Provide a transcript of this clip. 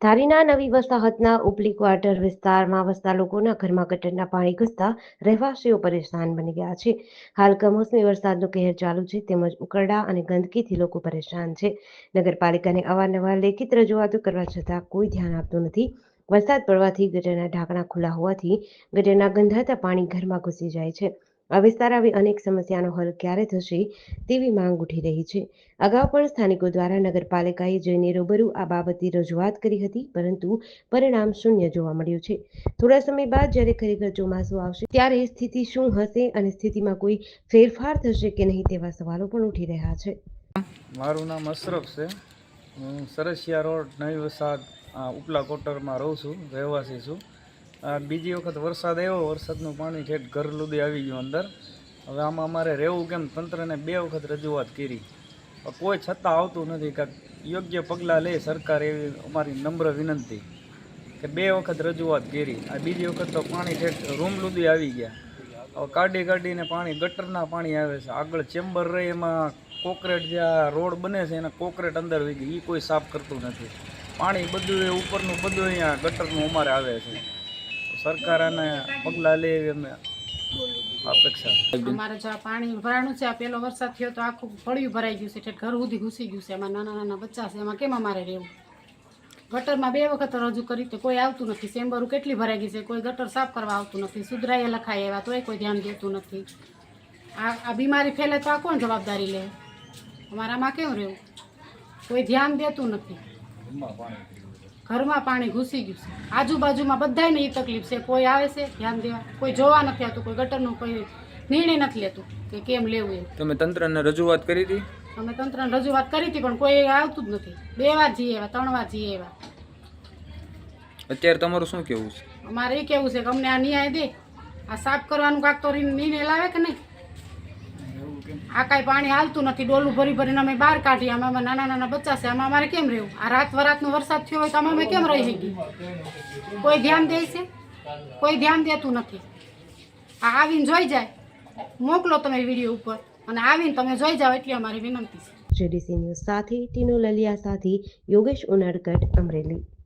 ધારીના નવી વસાહતના ઉપલી ક્વાર્ટર વિસ્તારમાં વસતા લોકોના ઘરમાં ગટરના પાણી ઘૂસતા રહેવાસીઓ પરેશાન બની ગયા છે. હાલ કમોસમી વરસાદનો કહેર ચાલુ છે, તેમજ ઉકરડા અને ગંદકીથી લોકો પરેશાન છે. નગરપાલિકાને અવારનવાર લેખિત રજૂઆતો કરવા છતાં કોઈ ધ્યાન આપતું નથી. વરસાદ પડવાથી ગટરના ઢાંકણા ખુલ્લા હોવાથી ગટરના ગંધાતા પાણી ઘરમાં ઘૂસી જાય છે. આ વિસ્તાર આવી અનેક સમસ્યાનો હલ ક્યારે થશે તેવી માંગ ઉઠી રહી છે. અગાઉ પણ સ્થાનિકો દ્વારા નગરપાલિકાએ જઈને રૂબરૂ આ બાબતે રજૂઆત કરી હતી, પરંતુ પરિણામ શૂન્ય જોવા મળ્યું છે. થોડા સમય બાદ જ્યારે ખરેખર ચોમાસું આવશે, ત્યારે સ્થિતિ શું હશે અને સ્થિતિમાં કોઈ ફેરફાર થશે કે નહીં તેવા સવાલો પણ ઉઠી રહ્યા છે. મારું નામ અશરફ છે. હું સરસિયા રોડ નવી વસાદ ઉપલા કોટરમાં રહું છું, રહેવાસી છું. બીજી વખત વરસાદ આવ્યો, વરસાદનું પાણી ઠેઠ ઘર લુદી આવી ગયું અંદર. હવે આમાં અમારે રહેવું કેમ? તંત્રને બે વખત રજૂઆત કરી. કોઈ છતાં આવતું નથી કે યોગ્ય પગલાં લે સરકાર એવી અમારી નમ્ર વિનંતી કે બે વખત રજૂઆત કરી. આ બીજી વખત તો પાણી ઠેઠ રૂમ લુદી આવી ગયા. હવે કાઢી કાઢીને પાણી, ગટરના પાણી આવે છે. આગળ ચેમ્બર રહે, એમાં કોકરેટ જે આ રોડ બને છે, એના કોકરેટ અંદર વી ગઈ એ કોઈ સાફ કરતું નથી. પાણી બધું એ ઉપરનું બધું અહીંયા ગટરનું અમારે આવે છે. સરકાર અને પગલાં લે એવી અમે અપેક્ષા અમારે જો આ પાણી ભરાણું છે આ પેલો વરસાદ થયો તો આખું ફળિયું ભરાઈ ગયું છે એટલે ઘર સુધી ઘૂસી ગયું છે એમાં નાના નાના બચ્ચા છે એમાં કેમ અમારે રહેવું? ગટરમાં બે વખત રજૂ કરી તો કોઈ આવતું નથી ચેમ્બરું કેટલી ભરાઈ ગઈ છે કોઈ ગટર સાફ કરવા આવતું નથી સુધરાઈએ લખાય એવા તોય કોઈ ધ્યાન દેતું નથી. આ આ બીમારી ફેલે તો આ કોણ જવાબદારી લે? અમારામાં કેવું કેમ રહેવું? કોઈ ધ્યાન દેતું નથી. ઘરમાં પાણી ઘૂસી ગયું છે. આજુબાજુમાં બધાયને એ તકલીફ છે. કોઈ આવે છે? ધ્યાન દેવા. કોઈ જોવા નથી આવતું કોઈ ગટરનું કોઈ નિર્ણય નથી લેતું કે કેમ લેવું એમ. તમે તંત્રને રજૂઆત કરી હતી? અમે તંત્રને રજૂઆત કરી હતી પણ કોઈ આવતું જ નથી. બે વાર જઈએ એવા ત્રણ વાર જઈએ એવા. અત્યારે તમારું શું કેવું છે? અમારે એ કેવું છે કે અમને આ ન્યાય દે. આ સાફ કરવાનું કાંક તો નિર્ણય લાવે કે નહીં? આ કાંઈ પાણી હાલતું નથી. ડોલું ભરી ભરીને અમે બહાર આમાં આમાં નાના નાના બચ્ચા છે. આમાં અમારે કેમ રહેવું? આ રાત વરાતનો વરસાદ થયો હોય તો આમાં અમે કેમ રહી શકીએ? કોઈ ધ્યાન દે છે? કોઈ ધ્યાન દેતું નથી. આ આવીને જોઈ જાય. મોકલો તમે વીડિયો ઉપર. અને આવીને તમે જોઈ જાઓ એટલી અમારી વિનંતી છે. જેડીસી ન્યૂઝ સાથે ટીનુ લલિયા સાથે યોગેશ ઉનાડકટ અમરેલી.